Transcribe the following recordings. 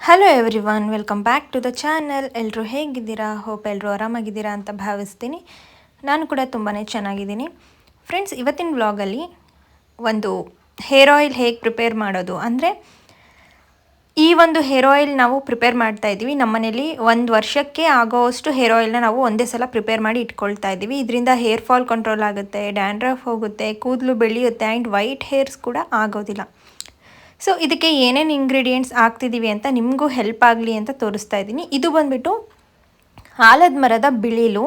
Hello everyone welcome back to the channel ಎಲ್ಲರೂ ಹೇಗಿದ್ದೀರಾ? Hope ಎಲ್ಲರೂ ಆರಾಮಾಗಿದ್ದೀರಾ ಅಂತ ಭಾವಿಸ್ತೀನಿ. ನಾನು ಕೂಡ ತುಂಬಾ ಚೆನ್ನಾಗಿದ್ದೀನಿ. ಫ್ರೆಂಡ್ಸ್ ಇವತ್ತಿನ ವ್ಲಾಗಲ್ಲಿ ಒಂದು ಹೇರ್ ಆಯಿಲ್ ಹೇಗೆ ಪ್ರಿಪೇರ್ ಮಾಡೋದು ಅಂದರೆ, ಈ ಒಂದು ಹೇರ್ ಆಯಿಲ್ ನಾವು ಪ್ರಿಪೇರ್ ಮಾಡ್ತಾ ಇದ್ದೀವಿ. ನಮ್ಮನೇಲಿ ಒಂದು ವರ್ಷಕ್ಕೆ ಆಗೋವಷ್ಟು ಹೇರ್ ಆಯಿಲ್ನ ನಾವು ಒಂದೇ ಸಲ ಪ್ರಿಪೇರ್ ಮಾಡಿ ಇಟ್ಕೊಳ್ತಾ ಇದ್ದೀವಿ. ಇದರಿಂದ ಹೇರ್ ಫಾಲ್ ಕಂಟ್ರೋಲ್ ಆಗುತ್ತೆ ಡ್ಯಾಂಡ್ರಫ್ ಹೋಗುತ್ತೆ, ಕೂದಲು ಬೆಳೆಯುತ್ತೆ ಆ್ಯಂಡ್ ವೈಟ್ ಹೇರ್ಸ್ ಕೂಡ ಆಗೋದಿಲ್ಲ. ಸೊ ಇದಕ್ಕೆ ಏನೇನು ಇಂಗ್ರೀಡಿಯೆಂಟ್ಸ್ ಹಾಕ್ತಿದ್ದೀವಿ ಅಂತ ನಿಮಗೂ ಹೆಲ್ಪ್ ಆಗಲಿ ಅಂತ ತೋರಿಸ್ತಾ ಇದ್ದೀನಿ. ಇದು ಬಂದುಬಿಟ್ಟು ಆಲದ ಮರದ ಬಿಳಿಲು.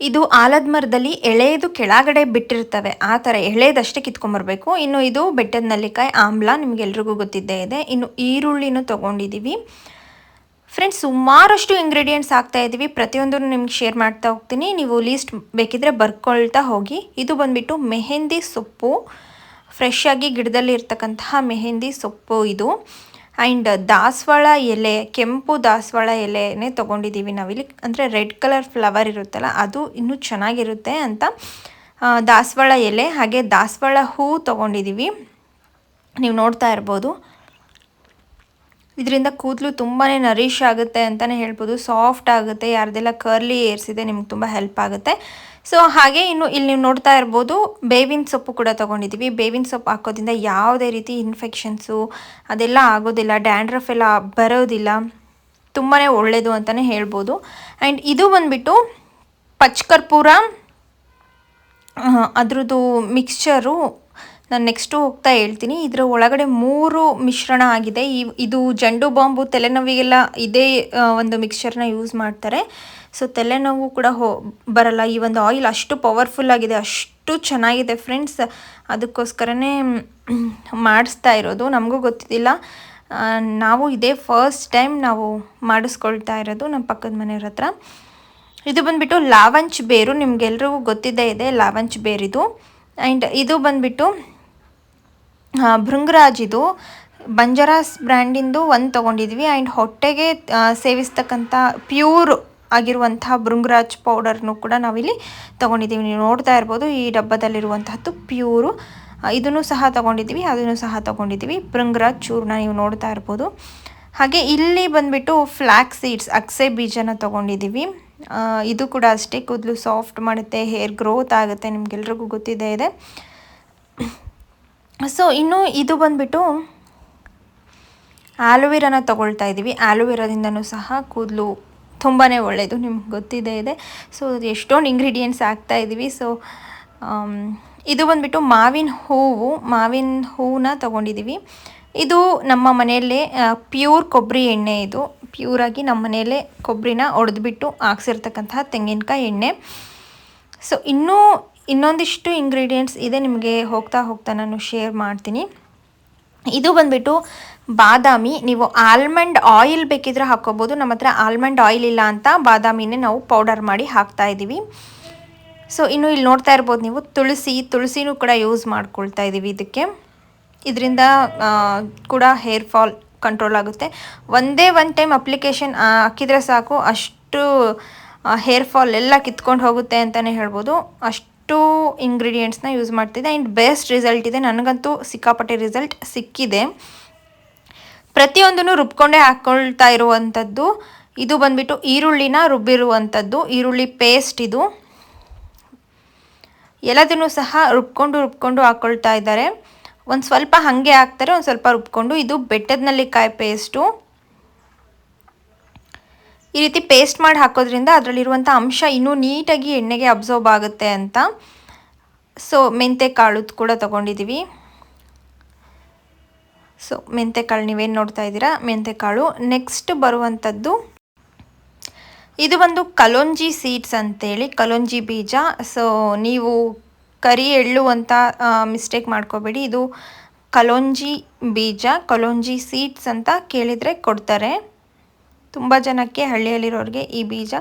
ಇದು ಆಲದ ಮರದಲ್ಲಿ ಎಳೆಯದು ಕೆಳಗಡೆ ಬಿಟ್ಟಿರ್ತವೆ. ಆ ಥರ ಎಳೆಯದಷ್ಟೇ ಕಿತ್ಕೊಂಬರ್ಬೇಕು. ಇನ್ನು ಇದು ಬೆಟ್ಟದ ನಲ್ಲಿಕಾಯಿ ಆಮ್ಲ ನಿಮಗೆಲ್ರಿಗೂ ಗೊತ್ತಿದ್ದೇ ಇದೆ. ಇನ್ನು ಈರುಳ್ಳಿನೂ ತೊಗೊಂಡಿದ್ದೀವಿ ಫ್ರೆಂಡ್ಸ್ ಸುಮಾರಷ್ಟು ಇಂಗ್ರೀಡಿಯೆಂಟ್ಸ್ ಹಾಕ್ತಾ ಇದ್ದೀವಿ ಪ್ರತಿಯೊಂದನ್ನು ನಿಮ್ಗೆ ಶೇರ್ ಮಾಡ್ತಾ ಹೋಗ್ತೀನಿ. ನೀವು ಲೀಸ್ಟ್ ಬೇಕಿದ್ರೆ ಬರ್ಕೊಳ್ತಾ ಹೋಗಿ. ಇದು ಬಂದ್ಬಿಟ್ಟು ಮೆಹೆಂದಿ ಸೊಪ್ಪು. ಫ್ರೆಶ್ ಆಗಿ ಗಿಡದಲ್ಲಿ ಇರ್ತಕ್ಕಂತಹ ಮೆಹಂದಿ ಸೊಪ್ಪು ಇದು. ಆ್ಯಂಡ್ ದಾಸವಾಳ ಎಲೆ, ಕೆಂಪು ದಾಸವಾಳ ಎಲೆನೇ ತೊಗೊಂಡಿದ್ದೀವಿ ನಾವಿಲ್ಲಿ. ಅಂದರೆ ರೆಡ್ ಕಲರ್ ಫ್ಲವರ್ ಇರುತ್ತಲ್ಲ, ಅದು ಇನ್ನೂ ಚೆನ್ನಾಗಿರುತ್ತೆ ಅಂತ. ದಾಸವಾಳ ಎಲೆ ಹಾಗೆ ದಾಸವಾಳ ಹೂ ತೊಗೊಂಡಿದ್ದೀವಿ ನೀವು ನೋಡ್ತಾ ಇರ್ಬೋದು. ಇದರಿಂದ ಕೂದಲು ತುಂಬಾ ನರಿಶ್ ಆಗುತ್ತೆ ಅಂತಲೇ ಹೇಳ್ಬೋದು. ಸಾಫ್ಟ್ ಆಗುತ್ತೆ, ಯಾರ್ದೆಲ್ಲ ಕರ್ಲಿ ಏರ್ಸ್ ಇದೆ, ನಿಮ್ಗೆ ತುಂಬ ಹೆಲ್ಪ್ ಆಗುತ್ತೆ. ಸೊ ಹಾಗೆ ಇನ್ನು ಇಲ್ಲಿ ನೀವು ನೋಡ್ತಾ ಇರ್ಬೋದು, ಬೇವಿನ ಸೊಪ್ಪು ಕೂಡ ತೊಗೊಂಡಿದ್ದೀವಿ. ಬೇವಿನ ಸೊಪ್ಪು ಹಾಕೋದ್ರಿಂದ ಯಾವುದೇ ರೀತಿ ಇನ್ಫೆಕ್ಷನ್ಸು ಅದೆಲ್ಲ ಆಗೋದಿಲ್ಲ ಡ್ಯಾಂಡ್ರಫ್ ಎಲ್ಲ ಬರೋದಿಲ್ಲ. ತುಂಬಾ ಒಳ್ಳೆಯದು ಅಂತಲೇ ಹೇಳ್ಬೋದು. ಆ್ಯಂಡ್ ಇದು ಬಂದುಬಿಟ್ಟು ಪಚ್ಕರ್ಪೂರ ಅದರದ್ದು ಮಿಕ್ಸ್ಚರು ನಾನು ನೆಕ್ಸ್ಟು ಹೋಗ್ತಾ ಹೇಳ್ತೀನಿ. ಇದರ ಒಳಗಡೆ ಮೂರು ಮಿಶ್ರಣ ಆಗಿದೆ. ಇದು ಜಂಡು ಬಾಂಬು, ತಲೆನೋವಿಗೆಲ್ಲ ಇದೇ ಒಂದು ಮಿಕ್ಸ್ಚರ್ನ ಯೂಸ್ ಮಾಡ್ತಾರೆ. ಸೊ ತಲೆನೋವು ಕೂಡ ಹೋ ಬರಲ್ಲ. ಈ ಒಂದು ಆಯಿಲ್ ಅಷ್ಟು ಪವರ್ಫುಲ್ ಆಗಿದೆ, ಅಷ್ಟು ಚೆನ್ನಾಗಿದೆ ಫ್ರೆಂಡ್ಸ್ ಅದಕ್ಕೋಸ್ಕರನೇ ಮಾಡಿಸ್ತಾ ಇರೋದು, ನಮಗೂ ಗೊತ್ತಿದ್ದಿಲ್ಲ. ನಾವು ಇದೇ ಫಸ್ಟ್ ಟೈಮ್ ನಾವು ಮಾಡಿಸ್ಕೊಳ್ತಾ ಇರೋದು ನಮ್ಮ ಪಕ್ಕದ ಮನೆಯವ್ರ ಹತ್ರ. ಇದು ಬಂದುಬಿಟ್ಟು ಲಾವಂಚ್ ಬೇರು, ನಿಮ್ಗೆಲ್ರಿಗೂ ಗೊತ್ತಿದ್ದೇ ಇದೆ ಲಾವಂಚ್ ಬೇರಿದು. ಆ್ಯಂಡ್ ಇದು ಬಂದುಬಿಟ್ಟು ಭೃಂಗರಾಜ್ ಇದು. ಬಂಜಾರಾಸ್ ಬ್ರ್ಯಾಂಡಿಂದು ಒಂದು ತೊಗೊಂಡಿದ್ವಿ. ಆ್ಯಂಡ್ ಹೊಟ್ಟೆಗೆ ಸೇವಿಸ್ತಕ್ಕಂಥ ಪ್ಯೂರ್ ಆಗಿರುವಂಥ ಭೃಂಗರಾಜ್ ಪೌಡರ್ನು ಕೂಡ ನಾವಿಲ್ಲಿ ತೊಗೊಂಡಿದ್ದೀವಿ. ನೀವು ನೋಡ್ತಾ ಇರ್ಬೋದು, ಈ ಡಬ್ಬದಲ್ಲಿರುವಂತಹದ್ದು ಪ್ಯೂರು. ಇದನ್ನು ಸಹ ತೊಗೊಂಡಿದ್ದೀವಿ, ಅದನ್ನು ಸಹ ತೊಗೊಂಡಿದ್ದೀವಿ. ಭೃಂಗರಾಜ್ ಚೂರ್ನ ನೀವು ನೋಡ್ತಾ ಇರ್ಬೋದು. ಹಾಗೆ ಇಲ್ಲಿ ಬಂದ್ಬಿಟ್ಟು ಫ್ಲ್ಯಾಕ್ ಸೀಡ್ಸ್, ಅಕ್ಸೆ ಬೀಜನ ತೊಗೊಂಡಿದ್ದೀವಿ. ಇದು ಕೂಡ ಅಷ್ಟೇ ಕೂದಲು ಸಾಫ್ಟ್ ಮಾಡುತ್ತೆ, ಹೇರ್ ಗ್ರೋತ್ ಆಗುತ್ತೆ, ನಿಮ್ಗೆಲ್ರಿಗೂ ಗೊತ್ತಿದೆ ಇದೆ. ಸೊ, ಇನ್ನು ಇದು ಬಂದ್ಬಿಟ್ಟು ಆಲೋವೆರಾನ ತಗೊಳ್ತಾ ಇದ್ದೀವಿ. ಆಲೋವೆರಾದಿಂದನೂ ಸಹ ಕೂದಲು ತುಂಬಾ ಒಳ್ಳೆಯದು ನಿಮ್ಗೆ ಗೊತ್ತಿದೆ ಇದೆ. ಸೊ ಎಷ್ಟೊಂದು ಇಂಗ್ರೀಡಿಯೆಂಟ್ಸ್ ಹಾಕ್ತಾ ಇದ್ದೀವಿ ಸೊ ಇದು ಬಂದ್ಬಿಟ್ಟು ಮಾವಿನ ಹೂವು, ಮಾವಿನ ಹೂವನ್ನ ತೊಗೊಂಡಿದ್ದೀವಿ ಇದು ನಮ್ಮ ಮನೆಯಲ್ಲೇ ಪ್ಯೂರ್ ಕೊಬ್ಬರಿ ಎಣ್ಣೆ ಇದು. ಪ್ಯೂರಾಗಿ ನಮ್ಮ ಮನೆಯಲ್ಲೇ ಕೊಬ್ಬರಿನ ಒಡೆದ್ಬಿಟ್ಟು ಹಾಕ್ಸಿರ್ತಕ್ಕಂತಹ ತೆಂಗಿನಕಾಯಿ ಎಣ್ಣೆ. ಸೊ ಇನ್ನೂ ಇನ್ನೊಂದಿಷ್ಟು ಇಂಗ್ರೀಡಿಯೆಂಟ್ಸ್ ಇದೆ, ನಿಮಗೆ ಹೋಗ್ತಾ ಹೋಗ್ತಾ ನಾನು ಶೇರ್ ಮಾಡ್ತೀನಿ. ಇದು ಬಂದ್ಬಿಟ್ಟು ಬಾದಾಮಿ, ನೀವು ಆಲ್ಮಂಡ್ ಆಯಿಲ್ ಬೇಕಿದ್ರೆ ಹಾಕೋಬೋದು ನಮ್ಮ ಹತ್ರ ಆಲ್ಮಂಡ್ ಆಯಿಲ್ ಇಲ್ಲ ಅಂತ ಬಾದಾಮಿನೇ ನಾವು ಪೌಡರ್ ಮಾಡಿ ಹಾಕ್ತಾ ಇದ್ದೀವಿ ಸೊ ಇನ್ನು ಇಲ್ಲಿ ನೋಡ್ತಾ ಇರ್ಬೋದು ನೀವು, ತುಳಸಿ, ತುಳಸಿನೂ ಕೂಡ ಯೂಸ್ ಮಾಡ್ಕೊಳ್ತಾ ಇದ್ದೀವಿ ಇದಕ್ಕೆ. ಇದರಿಂದ ಕೂಡ ಹೇರ್ ಫಾಲ್ ಕಂಟ್ರೋಲ್ ಆಗುತ್ತೆ. ಒಂದೇ ಒನ್ ಟೈಮ್ ಅಪ್ಲಿಕೇಶನ್ ಹಾಕಿದರೆ ಸಾಕು. ಅಷ್ಟು ಹೇರ್ ಫಾಲ್ ಎಲ್ಲ ಕಿತ್ಕೊಂಡು ಹೋಗುತ್ತೆ ಅಂತಲೇ ಹೇಳ್ಬೋದು. ಅಷ್ಟು ಇಂಗ್ರೀಡಿಯೆಂಟ್ಸ್ನ ಯೂಸ್ ಮಾಡ್ತಿದ್ದೆ. ಆ್ಯಂಡ್ ಬೆಸ್ಟ್ ರಿಸಲ್ಟ್ ಇದೆ. ನನಗಂತೂ ಸಿಕ್ಕಾಪಟ್ಟೆ ರಿಸಲ್ಟ್ ಸಿಕ್ಕಿದೆ. ಪ್ರತಿಯೊಂದನ್ನು ರುಬ್ಕೊಂಡೇ ಹಾಕ್ಕೊಳ್ತಾ ಇರುವಂಥದ್ದು. ಇದು ಬಂದ್ಬಿಟ್ಟು ಈರುಳ್ಳಿನ ರುಬ್ಬಿರುವಂಥದ್ದು. ಈರುಳ್ಳಿ ಪೇಸ್ಟ್ ಇದು. ಎಲ್ಲದನ್ನು ಸಹ ರುಬ್ಕೊಂಡು ರುಬ್ಕೊಂಡು ಹಾಕ್ಕೊಳ್ತಾ ಇದ್ದಾರೆ. ಒಂದು ಸ್ವಲ್ಪ ಹಾಗೆ ಹಾಕ್ತಾರೆ, ಒಂದು ಸ್ವಲ್ಪ ರುಬ್ಕೊಂಡು. ಇದು ಬೆಟ್ಟದ ನಲ್ಲಿಕಾಯಿ ಪೇಸ್ಟು ಈ ರೀತಿ ಪೇಸ್ಟ್ ಮಾಡಿ ಹಾಕೋದ್ರಿಂದ ಅದರಲ್ಲಿರುವಂಥ ಅಂಶ ಇನ್ನೂ ನೀಟಾಗಿ ಎಣ್ಣೆಗೆ ಅಬ್ಸರ್ವ್ ಆಗುತ್ತೆ ಅಂತ. ಸೊ ಮೆಂತೆ ಕಾಳು ಕೂಡ ತೊಗೊಂಡಿದ್ದೀವಿ ಸೊ ಮೆಂತೆ ಕಾಳು ನೀವೇನು ನೋಡ್ತಾ ಇದ್ದೀರಾ? ಮೆಂತೆಕಾಳು ನೆಕ್ಸ್ಟ್ ಬರುವಂಥದ್ದು, ಇದು ಒಂದು ಕಲೋಂಜಿ ಸೀಡ್ಸ್ ಅಂತೇಳಿ, ಕಲೋಂಜಿ ಬೀಜ. ಸೊ ನೀವು ಕರಿ ಎಳ್ಳು ಅಂತ ಮಿಸ್ಟೇಕ್ ಮಾಡ್ಕೋಬೇಡಿ. ಇದು ಕಲೋಂಜಿ ಬೀಜ, ಕಲೋಂಜಿ ಸೀಡ್ಸ್ ಅಂತ ಕೇಳಿದರೆ ಕೊಡ್ತಾರೆ. ತುಂಬ ಜನಕ್ಕೆ ಹಳ್ಳಿಯಲ್ಲಿರೋರಿಗೆ ಈ ಬೀಜ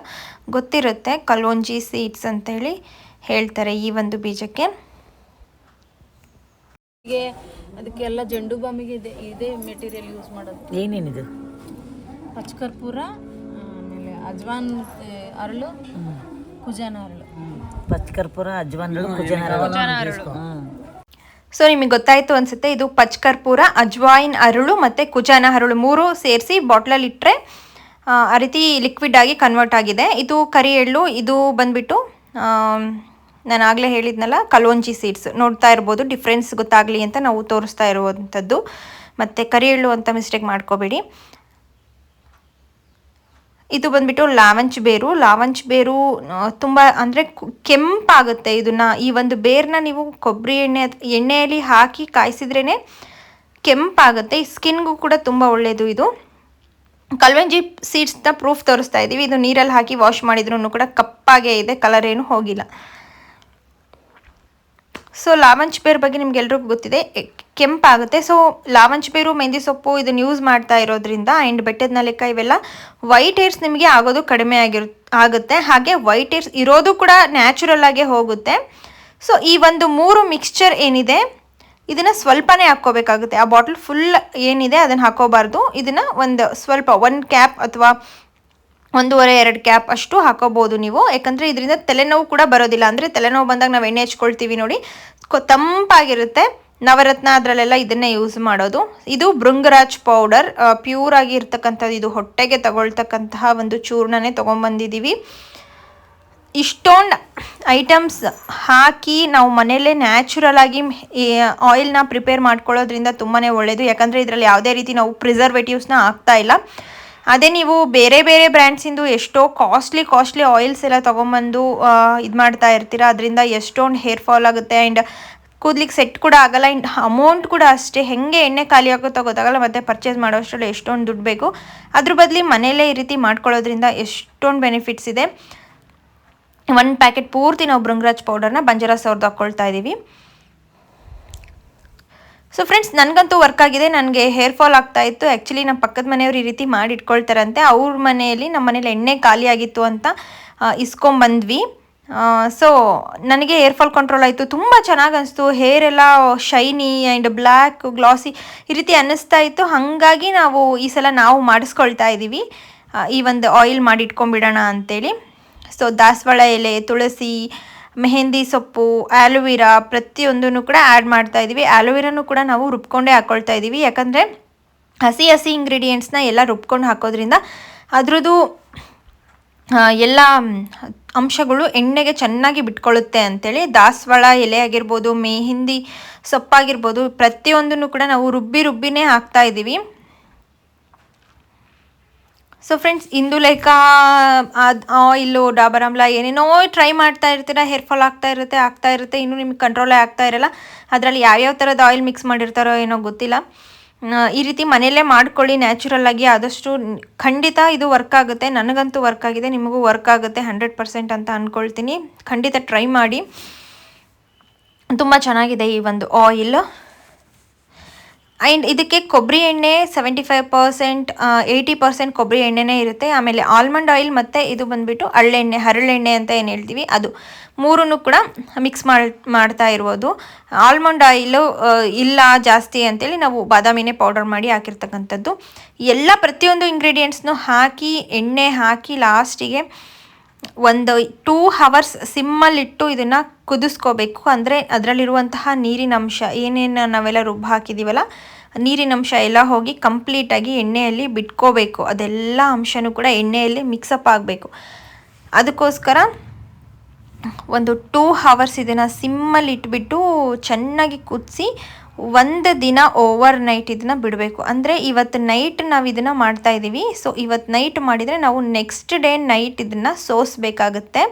ಗೊತ್ತಿರುತ್ತೆ. ಕಲೋಂಜಿ ಸೀಡ್ಸ್ ಅಂತೇಳಿ ಹೇಳ್ತಾರೆ ಈ ಒಂದು ಬೀಜಕ್ಕೆ. ಹೀಗೆ ಅದಕ್ಕೆಲ್ಲ ಜಂಡು ಬಾಮಿಗೆ ಇದೆ ಇದೇ ಮೆಟೀರಿಯಲ್ ಯೂಸ್ ಮಾಡೋದು. ಏನೇನಿದು? ಪಚ್ಕರ್ಪೂರ ಆಮೇಲೆ ಅಜ್ವಾನ್ ಅರಳು ಕುಜಾನ ಅರಳು. ಪಚ್ಕರ್ಪೂರ ಅಜ್ವಾನ್ ಕುಜಾನ ಅರಳು. ಸೊ ನಿಮಗೆ ಗೊತ್ತಾಯಿತು ಅನಿಸುತ್ತೆ ಇದು ಪಚ್ಕರ್ಪೂರ ಅಜ್ವಾಯಿನ್ ಅರಳು ಮತ್ತು ಕುಜಾನ ಅರಳು ಮೂರು ಸೇರಿಸಿ ಬಾಟ್ಲಲ್ಲಿ ಇಟ್ಟರೆ ಆ ರೀತಿ ಲಿಕ್ವಿಡ್ ಆಗಿ ಕನ್ವರ್ಟ್ ಆಗಿದೆ. ಇದು ಕರಿ ಎಳ್ಳು, ಇದು ಬಂದ್ಬಿಟ್ಟು ನಾನು ಆಗಲೇ ಹೇಳಿದ್ನಲ್ಲ, ಕಲೋಂಜಿ ಸೀಡ್ಸ್ ನೋಡ್ತಾ ಇರ್ಬೋದು ಡಿಫ್ರೆನ್ಸ್ ಗೊತ್ತಾಗಲಿ ಅಂತ ನಾವು ತೋರಿಸ್ತಾ ಇರುವಂಥದ್ದು. ಮತ್ತು ಕರಿ ಎಳ್ಳು ಅಂತ ಮಿಸ್ಟೇಕ್ ಮಾಡ್ಕೋಬೇಡಿ. ಇದು ಬಂದ್ಬಿಟ್ಟು ಲಾವಂಚ್ ಬೇರು. ಲಾವಂಚ್ ಬೇರು ತುಂಬ ಅಂದರೆ ಕೆಂಪಾಗುತ್ತೆ ಇದನ್ನ. ಈ ಒಂದು ಬೇರನ್ನ ನೀವು ಕೊಬ್ಬರಿ ಎಣ್ಣೆ ಎಣ್ಣೆಯಲ್ಲಿ ಹಾಕಿ ಕಾಯಿಸಿದ್ರೇ ಕೆಂಪಾಗುತ್ತೆ. ಸ್ಕಿನ್ಗೂ ಕೂಡ ತುಂಬ ಒಳ್ಳೆಯದು ಇದು. ಕಲ್ವೆಂಜಿ ಸೀಡ್ಸ್ನ ಪ್ರೂಫ್ ತೋರಿಸ್ತಾ ಇದ್ದೀವಿ ಇದು ನೀರಲ್ಲಿ ಹಾಕಿ ವಾಶ್ ಮಾಡಿದ್ರೂ ಕೂಡ ಕಪ್ಪಾಗೇ ಇದೆ ಕಲರ್ ಏನು ಹೋಗಿಲ್ಲ. ಸೊ ಲಾವಂಚ್ ಬೇರು ಬಗ್ಗೆ ನಿಮ್ಗೆಲ್ರಿಗೂ ಗೊತ್ತಿದೆ, ಎ- ಕೆಂಪಾಗುತ್ತೆ. ಸೊ ಲಾವಂಚ್ ಬೇರು ಮೆಹಂದಿ ಸೊಪ್ಪು ಇದನ್ನು ಯೂಸ್ ಮಾಡ್ತಾ ಇರೋದ್ರಿಂದ ಆ್ಯಂಡ್ ಬೆಟ್ಟದ ನಲಿಕ ಇವೆಲ್ಲ ವೈಟ್ ಹೇರ್ಸ್ ನಿಮಗೆ ಆಗೋದು ಕಡಿಮೆ ಆಗಿರು, ಆಗುತ್ತೆ. ಹಾಗೆ ವೈಟ್ ಹೇರ್ಸ್ ಇರೋದು ಕೂಡ ನ್ಯಾಚುರಲ್ ಆಗೇ ಹೋಗುತ್ತೆ. ಸೊ ಈ ಒಂದು ಮೂರು ಮಿಕ್ಸ್ಚರ್ ಏನಿದೆ ಇದನ್ನು ಸ್ವಲ್ಪನೇ ಹಾಕ್ಕೋಬೇಕಾಗುತ್ತೆ. ಆ ಬಾಟಲ್ ಫುಲ್ ಏನಿದೆ ಅದನ್ನು ಹಾಕೋಬಾರ್ದು ಇದನ್ನು ಒಂದು ಸ್ವಲ್ಪ ಒಂದು ಕ್ಯಾಪ್ ಅಥವಾ ಒಂದೂವರೆ, ಎರಡು ಕ್ಯಾಪ್ ಅಷ್ಟು ಹಾಕೋಬೋದು ನೀವು. ಯಾಕಂದರೆ ಇದರಿಂದ ತಲೆನೋವು ಕೂಡ ಬರೋದಿಲ್ಲ. ಅಂದರೆ ತಲೆನೋವು ಬಂದಾಗ ನಾವು ಎಣ್ಣೆ ಹಚ್ಕೊಳ್ತೀವಿ ನೋಡಿ. ತಂಪಾಗಿರುತ್ತೆ. ನವರತ್ನ ಅದರಲ್ಲೆಲ್ಲ ಇದನ್ನೇ ಯೂಸ್ ಮಾಡೋದು. ಇದು ಭೃಂಗರಾಜ್ ಪೌಡರ್ ಪ್ಯೂರ್ ಆಗಿ ಇರ್ತಕ್ಕಂಥದ್ದು. ಇದು ಹೊಟ್ಟೆಗೆ ತಗೊಳ್ತಕ್ಕಂತಹ ಒಂದು ಚೂರ್ಣನೇ ತೊಗೊಂಬಂದಿದ್ದೀವಿ. ಇಷ್ಟೊಂದು ಐಟಮ್ಸ್ ಹಾಕಿ ನಾವು ಮನೆಯಲ್ಲೇ ನ್ಯಾಚುರಲ್ ಆಗಿ ಆಯಿಲ್ನ ಪ್ರಿಪೇರ್ ಮಾಡ್ಕೊಳ್ಳೋದ್ರಿಂದ ತುಂಬಾ ಒಳ್ಳೆಯದು ಯಾಕಂದರೆ ಇದರಲ್ಲಿ ಯಾವುದೇ ರೀತಿ ನಾವು ಪ್ರಿಸರ್ವೇಟಿವ್ಸ್ನ ಹಾಕ್ತಾ ಇಲ್ಲ. ಅದೇ ನೀವು ಬೇರೆ ಬೇರೆ ಬ್ರ್ಯಾಂಡ್ಸಿಂದು ಎಷ್ಟೋ ಕಾಸ್ಟ್ಲಿ ಕಾಸ್ಟ್ಲಿ ಆಯಿಲ್ಸ್ ಎಲ್ಲ ತೊಗೊಂಬಂದು ಇದು ಮಾಡ್ತಾ ಇರ್ತೀರ. ಅದರಿಂದ ಎಷ್ಟೊಂದು ಹೇರ್ ಫಾಲ್ ಆಗುತ್ತೆ ಆ್ಯಂಡ್ ಕೂದಲಿಗೆ ಸೆಟ್ ಕೂಡ ಆಗಲ್ಲ. ಆ್ಯಂಡ್ ಅಮೌಂಟ್ ಕೂಡ ಅಷ್ಟೇ. ಹೆಂಗೆ ಎಣ್ಣೆ ಖಾಲಿ ಆಗುತ್ತೋ ಗೊತ್ತಾಗಲ್ಲ. ಮತ್ತು ಪರ್ಚೇಸ್ ಮಾಡೋಷ್ಟರಲ್ಲಿ ಎಷ್ಟೊಂದು ದುಡ್ಡು ಬೇಕು. ಅದ್ರ ಬದಲಿ ಮನೆಯಲ್ಲೇ ಈ ರೀತಿ ಮಾಡ್ಕೊಳ್ಳೋದ್ರಿಂದ ಎಷ್ಟೊಂದು ಬೆನಿಫಿಟ್ಸ್ ಇದೆ. ಒಂದು ಪ್ಯಾಕೆಟ್ ಪೂರ್ತಿ ನಾವು ಭೃಂಗರಾಜ್ ಪೌಡರ್ನ ಬಂಜಾರ ಸೌರ್ದು ಹಾಕ್ಕೊಳ್ತಾ ಇದ್ದೀವಿ ಸೊ ಫ್ರೆಂಡ್ಸ್ ನನಗಂತೂ ವರ್ಕ್ ಆಗಿದೆ. ನನಗೆ ಹೇರ್ ಫಾಲ್ ಆಗ್ತಾ ಇತ್ತು. ಆ್ಯಕ್ಚುಲಿ ನಮ್ಮ ಪಕ್ಕದ ಮನೆಯವರು ಈ ರೀತಿ ಮಾಡಿ ಇಟ್ಕೊಳ್ತಾರಂತೆ ಅವ್ರ ಮನೆಯಲ್ಲಿ ನಮ್ಮ ಮನೇಲಿ ಎಣ್ಣೆ ಖಾಲಿ ಆಗಿತ್ತು ಅಂತ ಇಸ್ಕೊಂಬಂದ್ವಿ. ಸೊ ನನಗೆ ಹೇರ್ ಫಾಲ್ ಕಂಟ್ರೋಲ್ ಆಯಿತು. ತುಂಬ ಚೆನ್ನಾಗಿ ಅನಿಸ್ತು. ಹೇರ್ ಎಲ್ಲ ಶೈನಿ ಆ್ಯಂಡ್ ಬ್ಲ್ಯಾಕ್ ಗ್ಲಾಸಿ ಈ ರೀತಿ ಅನ್ನಿಸ್ತಾ ಇತ್ತು. ಹಾಗಾಗಿ ನಾವು ಈ ಸಲ ನಾವು ಮಾಡಿಸ್ಕೊಳ್ತಾ ಇದ್ದೀವಿ ಈ ಒಂದು ಆಯಿಲ್ ಮಾಡಿ ಇಟ್ಕೊಂಬಿಡೋಣ ಅಂತೇಳಿ. ಸೊ ದಾಸವಾಳ ಎಲೆ ತುಳಸಿ, ಮೆಹಂದಿ ಸೊಪ್ಪು, ಆಲೋವಿರಾ ಪ್ರತಿಯೊಂದನ್ನು ಕೂಡ ಆ್ಯಡ್ ಮಾಡ್ತಾ ಇದ್ದೀವಿ ಆಲೋವಿರಾನು ಕೂಡ ನಾವು ರುಬ್ಕೊಂಡೇ ಹಾಕ್ಕೊಳ್ತಾ ಇದ್ದೀವಿ ಯಾಕಂದರೆ ಹಸಿ ಹಸಿ ಇಂಗ್ರೀಡಿಯೆಂಟ್ಸ್ನ ಎಲ್ಲ ರುಬ್ಕೊಂಡು ಹಾಕೋದ್ರಿಂದ ಅದ್ರದ್ದು ಎಲ್ಲ ಅಂಶಗಳು ಎಣ್ಣೆಗೆ ಚೆನ್ನಾಗಿ ಬಿಟ್ಕೊಳ್ಳುತ್ತೆ ಅಂಥೇಳಿ ದಾಸವಾಳ ಎಲೆ ಆಗಿರ್ಬೋದು, ಮೆಹಂದಿ ಸೊಪ್ಪಾಗಿರ್ಬೋದು ಪ್ರತಿಯೊಂದನ್ನು ಕೂಡ ನಾವು ರುಬ್ಬಿ ರುಬ್ಬಿನೇ ಹಾಕ್ತಾ ಇದ್ದೀವಿ ಸೊ ಫ್ರೆಂಡ್ಸ್ ಇಂದು ಲೈಕ್ ಅದು ಆಯಿಲು ಡಾಬರ್ ಆಮ್ಲ ಏನೇನೋ ಟ್ರೈ ಮಾಡ್ತಾ ಇರ್ತೀರ ಹೇರ್ ಫಾಲ್ ಆಗ್ತಾ ಇರುತ್ತೆ ಆಗ್ತಾ ಇರುತ್ತೆ, ಇನ್ನೂ ನಿಮ್ಗೆ ಕಂಟ್ರೋಲೇ ಆಗ್ತಾ ಇರಲ್ಲ. ಅದರಲ್ಲಿ ಯಾವ್ಯಾವ ಥರದ ಆಯಿಲ್ ಮಿಕ್ಸ್ ಮಾಡಿರ್ತಾರೋ ಏನೋ ಗೊತ್ತಿಲ್ಲ. ಈ ರೀತಿ ಮನೆಯಲ್ಲೇ ಮಾಡ್ಕೊಳ್ಳಿ ನ್ಯಾಚುರಲ್ ಆಗಿ ಆದಷ್ಟು ಖಂಡಿತ ಇದು ವರ್ಕ್ ಆಗುತ್ತೆ. ನನಗಂತೂ ವರ್ಕ್ ಆಗಿದೆ, ನಿಮಗೂ ವರ್ಕ್ ಆಗುತ್ತೆ ಹಂಡ್ರೆಡ್ ಪರ್ಸೆಂಟ್ ಅಂತ ಅಂದ್ಕೊಳ್ತೀನಿ ಖಂಡಿತ ಟ್ರೈ ಮಾಡಿ. ತುಂಬ ಚೆನ್ನಾಗಿದೆ ಈ ಒಂದು ಆಯಿಲ್ ಆ್ಯಂಡ್ ಇದಕ್ಕೆ ಕೊಬ್ಬರಿ ಎಣ್ಣೆ seventy five percent eighty percent ಕೊಬ್ಬರಿ ಎಣ್ಣೆನೇ ಇರುತ್ತೆ. ಆಮೇಲೆ ಆಲ್ಮಂಡ್ ಆಯಿಲ್ ಮತ್ತು ಇದು ಬಂದುಬಿಟ್ಟು ಹರಳೆಣ್ಣೆ ಹರಳೆಣ್ಣೆ ಅಂತ ಏನು ಹೇಳ್ತೀವಿ? ಅದು ಮೂರೂ ಕೂಡ ಮಿಕ್ಸ್ ಮಾಡಿ, ಮಾಡ್ತಾ ಇರ್ಬೋದು. ಆಲ್ಮಂಡ್ ಆಯಿಲು ಇಲ್ಲ ಜಾಸ್ತಿ ಅಂತೇಳಿ ನಾವು ಬಾದಾಮಿನೇ ಪೌಡರ್ ಮಾಡಿ ಹಾಕಿರ್ತಕ್ಕಂಥದ್ದು. ಎಲ್ಲ ಪ್ರತಿಯೊಂದು ಇಂಗ್ರೀಡಿಯೆಂಟ್ಸ್ನು ಹಾಕಿ, ಎಣ್ಣೆ ಹಾಕಿ ಲಾಸ್ಟಿಗೆ ಒಂದು ಟೂ ಹವರ್ಸ್ ಸಿಮ್ಮಲ್ಲಿಟ್ಟು ಇದನ್ನು ಕುದಿಸ್ಕೋಬೇಕು. ಅಂದರೆ ಅದರಲ್ಲಿರುವಂತಹ ನೀರಿನ ಅಂಶ, ಏನೇನು ನಾವೆಲ್ಲ ರುಬ್ಬ ಹಾಕಿದ್ದೀವಲ್ಲ ನೀರಿನ ಅಂಶ ಎಲ್ಲ ಹೋಗಿ ಕಂಪ್ಲೀಟಾಗಿ ಎಣ್ಣೆಯಲ್ಲಿ ಬಿಟ್ಕೋಬೇಕು. ಅದೆಲ್ಲ ಅಂಶನೂ ಕೂಡ ಎಣ್ಣೆಯಲ್ಲಿ ಮಿಕ್ಸಪ್ ಆಗಬೇಕು. ಅದಕ್ಕೋಸ್ಕರ ಒಂದು ಟೂ ಹವರ್ಸ್ ಇದನ್ನು ಸಿಮ್ಮಲ್ಲಿ ಇಟ್ಬಿಟ್ಟು ಚೆನ್ನಾಗಿ ಕುದಿಸಿ ಒಂದು ದಿನ ಓವರ್ ನೈಟ್ ಇದನ್ನು ಬಿಡಬೇಕು. ಅಂದರೆ ಇವತ್ತು ನೈಟ್ ನಾವು ಇದನ್ನು ಮಾಡ್ತಾ ಇದ್ದೀವಿ ಸೊ ಇವತ್ತು ನೈಟ್ ಮಾಡಿದರೆ ನಾವು ನೆಕ್ಸ್ಟ್ ಡೇ ನೈಟ್ ಇದನ್ನು ಸೋಸಬೇಕಾಗುತ್ತೆ.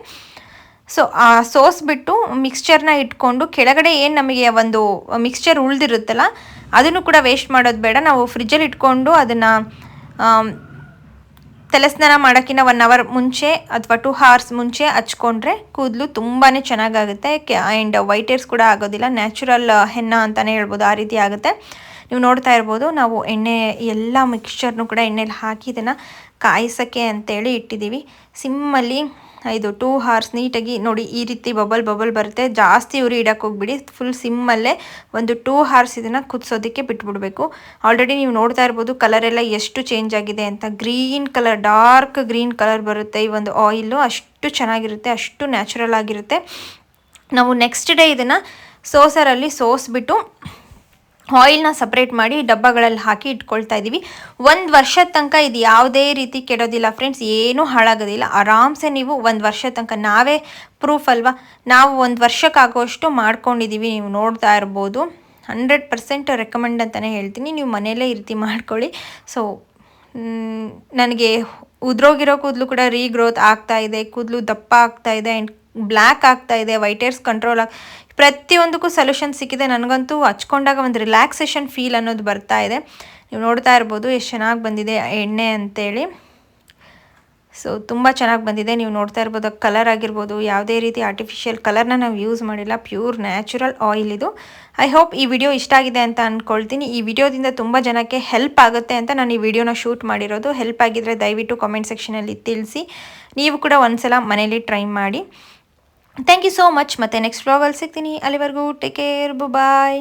ಸೊ ಆ ಸೋಸ್ಬಿಟ್ಟು ಮಿಕ್ಸ್ಚರ್ನ ಇಟ್ಕೊಂಡು ಕೆಳಗಡೆ ಏನು ನಮಗೆ ಒಂದು ಮಿಕ್ಸ್ಚರ್ ಉಳಿದಿರುತ್ತಲ್ಲ, ಅದನ್ನು ಕೂಡ ವೇಸ್ಟ್ ಮಾಡೋದು ಬೇಡ. ನಾವು ಫ್ರಿಜ್ಜಲ್ಲಿ ಇಟ್ಕೊಂಡು ಅದನ್ನು ತಲೆ ಸ್ನಾನ ಮಾಡೋಕ್ಕಿಂತ ಒನ್ ಅವರ್ ಮುಂಚೆ ಅಥವಾ ಟೂ ಹವರ್ಸ್ ಮುಂಚೆ ಹಚ್ಕೊಂಡ್ರೆ ಕೂದಲು ತುಂಬಾ ಚೆನ್ನಾಗಾಗುತ್ತೆ. ಆ್ಯಂಡ್ ವೈಟ್ ಏರ್ಸ್ ಕೂಡ ಆಗೋದಿಲ್ಲ. ನ್ಯಾಚುರಲ್ ಹೆನ್ನ ಅಂತಲೇ ಹೇಳ್ಬೋದು. ಆ ರೀತಿ ಆಗುತ್ತೆ. ನೀವು ನೋಡ್ತಾ ಇರ್ಬೋದು, ನಾವು ಎಣ್ಣೆ, ಎಲ್ಲ ಮಿಕ್ಸ್ಚರ್ನು ಕೂಡ ಎಣ್ಣೆಲಿ ಹಾಕಿ ಇದನ್ನು ಕಾಯಿಸೋಕ್ಕೆ ಅಂತೇಳಿ ಇಟ್ಟಿದ್ದೀವಿ. ಸಿಮ್ಮಲ್ಲಿ ಇದು ಟೂ ಹಾರ್ಸ್ ನೀಟಾಗಿ ನೋಡಿ ಈ ರೀತಿ ಬಬಲ್ ಬಬಲ್ ಬರುತ್ತೆ. ಜಾಸ್ತಿ ಉರಿ ಇಡಕ್ಕೆ ಹೋಗ್ಬಿಡಿ. ಫುಲ್ ಸಿಮ್ಮಲ್ಲೇ ಒಂದು ಟೂ ಹಾರ್ಸ್ ಇದನ್ನು ಕುದಿಸೋದಕ್ಕೆ ಬಿಟ್ಬಿಡ್ಬೇಕು. ಆಲ್ರೆಡಿ ನೀವು ನೋಡ್ತಾ ಇರ್ಬೋದು ಕಲರ್ ಎಲ್ಲ ಎಷ್ಟು ಚೇಂಜ್ ಆಗಿದೆ ಅಂತ. Green colour dark green colour ಬರುತ್ತೆ ಈ ಒಂದು ಆಯಿಲು ಅಷ್ಟು ಚೆನ್ನಾಗಿರುತ್ತೆ, ಅಷ್ಟು ನ್ಯಾಚುರಲ್ ಆಗಿರುತ್ತೆ. ನಾವು ನೆಕ್ಸ್ಟ್ ಡೇ ಇದನ್ನು ಸೋಸರಲ್ಲಿ ಸೋಸ್ಬಿಟ್ಟು ಆಯಿಲ್ನ ಸಪ್ರೇಟ್ ಮಾಡಿ ಡಬ್ಬಗಳಲ್ಲಿ ಹಾಕಿ ಇಟ್ಕೊಳ್ತಾ ಇದ್ದೀವಿ. ಒಂದು ವರ್ಷದ ತನಕ ಇದು ಯಾವುದೇ ರೀತಿ ಕೆಡೋದಿಲ್ಲ ಫ್ರೆಂಡ್ಸ್, ಏನೂ ಹಾಳಾಗೋದಿಲ್ಲ. ಆರಾಮ್ಸೆ ನೀವು ಒಂದು ವರ್ಷದ ತನಕ ನಾವೇ ಪ್ರೂಫ್ ಅಲ್ವಾ? ನಾವು ಒಂದು ವರ್ಷಕ್ಕಾಗುವಷ್ಟು ಮಾಡ್ಕೊಂಡಿದ್ದೀವಿ, ನೀವು ನೋಡ್ತಾ ಇರ್ಬೋದು. ಹಂಡ್ರೆಡ್ ಪರ್ಸೆಂಟ್ ರೆಕಮೆಂಡ್ ಅಂತಲೇ ಹೇಳ್ತೀನಿ. ನೀವು ಮನೆಯಲ್ಲೇ ಈ ರೀತಿ ಮಾಡ್ಕೊಳ್ಳಿ. ಸೊ ನನಗೆ ಉದ್ರೋಗಿರೋ ಕೂದಲು ಕೂಡ ರೀಗ್ರೋತ್ ಆಗ್ತಾ ಇದೆ, ಕೂದಲು ದಪ್ಪ ಆಗ್ತಾ ಇದೆ ಆ್ಯಂಡ್ ಬ್ಲ್ಯಾಕ್ ಆಗ್ತಾ ಇದೆ, ವೈಟ್ ಏರ್ಸ್ ಕಂಟ್ರೋಲ್ ಆಗಿ, ಪ್ರತಿಯೊಂದಕ್ಕೂ ಸೊಲ್ಯೂಷನ್ ಸಿಕ್ಕಿದೆ. ನನಗಂತೂ ಹಚ್ಕೊಂಡಾಗ ಒಂದು ರಿಲ್ಯಾಕ್ಸೇಷನ್ ಫೀಲ್ ಅನ್ನೋದು ಬರ್ತಾ ಇದೆ. ನೀವು ನೋಡ್ತಾ ಇರ್ಬೋದು, ಎಷ್ಟು ಚೆನ್ನಾಗಿ ಬಂದಿದೆ ಎಣ್ಣೆ ಅಂತೇಳಿ. ಸೊ, ತುಂಬ ಚೆನ್ನಾಗಿ ಬಂದಿದೆ. ನೀವು ನೋಡ್ತಾ ಇರ್ಬೋದು, ಕಲರ್ ಆಗಿರ್ಬೋದು, ಯಾವುದೇ ರೀತಿ ಆರ್ಟಿಫಿಷಿಯಲ್ ಕಲರ್ನ ನಾವು ಯೂಸ್ ಮಾಡಿಲ್ಲ. ಪ್ಯೂರ್ ನ್ಯಾಚುರಲ್ ಆಯಿಲ್ ಇದು. ಐ ಹೋಪ್ ಈ ವಿಡಿಯೋ ಇಷ್ಟ ಆಗಿದೆ ಅಂತ ಅಂದ್ಕೊಳ್ತೀನಿ ಈ ವಿಡಿಯೋದಿಂದ ತುಂಬ ಜನಕ್ಕೆ ಹೆಲ್ಪ್ ಆಗುತ್ತೆ ಅಂತ ನಾನು ಈ ವಿಡಿಯೋನ ಶೂಟ್ ಮಾಡಿರೋದು. ಹೆಲ್ಪ್ ಆಗಿದ್ರೆ ದಯವಿಟ್ಟು ಕಾಮೆಂಟ್ ಸೆಕ್ಷನಲ್ಲಿ ತಿಳಿಸಿ. ನೀವು ಕೂಡ ಒಂದ್ಸಲ ಮನೇಲಿ ಟ್ರೈ ಮಾಡಿ. ಥ್ಯಾಂಕ್ ಯು ಸೋ ಮಚ್ ಮತ್ತೆ ನೆಕ್ಸ್ಟ್ ವ್ಲಾಗಲ್ಲಿ ಸಿಗ್ತೀನಿ. ಅಲ್ಲಿವರೆಗೂ ಟೇಕ್ ಕೇರ್ ಬಾಯ್